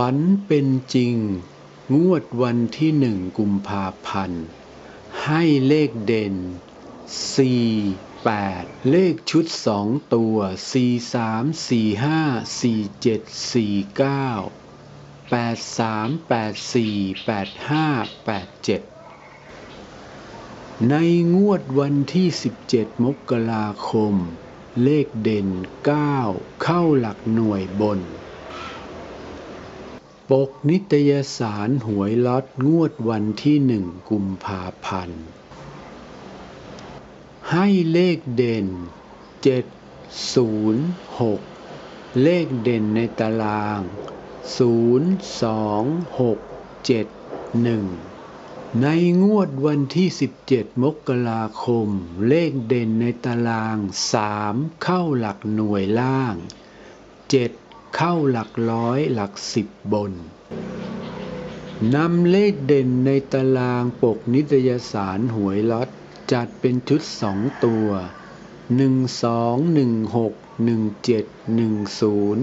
ฝันเป็นจริง งวดวันที่หนึ่งกุมภาพันธ์ ให้เลขเด่น 4 8 เลขชุดสองตัว 4 3 4 5 4 7 4 9 8 3 8 4 8 5 8 7 ในงวดวันที่ 17 มกราคม เลขเด่น 9 เข้าหลักหน่วยบน ปกนิตยสารหวยล็อตงวดวันที่หนึ่งกุมภาพันธ์ ให้เลขเด่น 7 0 6 เลขเด่นในตาราง 0 2 6 7 1 ในงวดวันที่ 17 มกราคม เลขเด่นในตาราง 3 เข้าหลักหน่วยล่าง 7 เข้าหลักร้อยหลักสิบบนนำเลขเด่นในตารางปกนิตยสารหวยล็อตจัดเป็นชุดสองตัว 1 2 1 6 1 7 1 0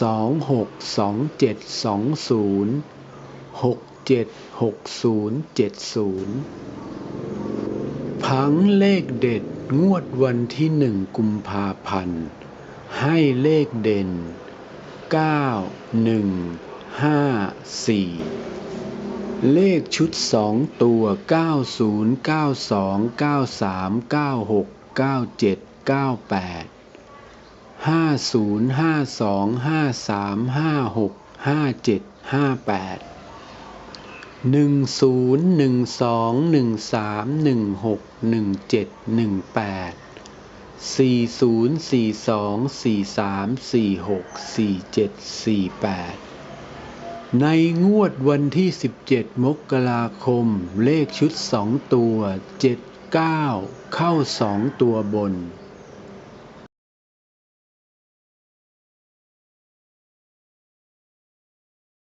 2 6 2 7 2 0 6 7 6 0 7 0 ผังเลขเด็ดงวดวันที่หนึ่งกุมภาพันธ์ ให้เลขเด่น 9 1 5 4เลขชุดสองตัว90 92 93 96 97 98 50 52 53 56 57 58หนึ่งศูนย์หนึ่งสองหนึ่งสามหนึ่งหกหนึ่งเจ็ดหนึ่งแปด สี่ศูนย์สี่สองสี่สามสี่หกสี่เจ็ดสี่แปดในงวดวันที่สิบเจ็ดมกราคม เลขชุดสองตัวเจ็ดเก้าเข้าสองตัวบน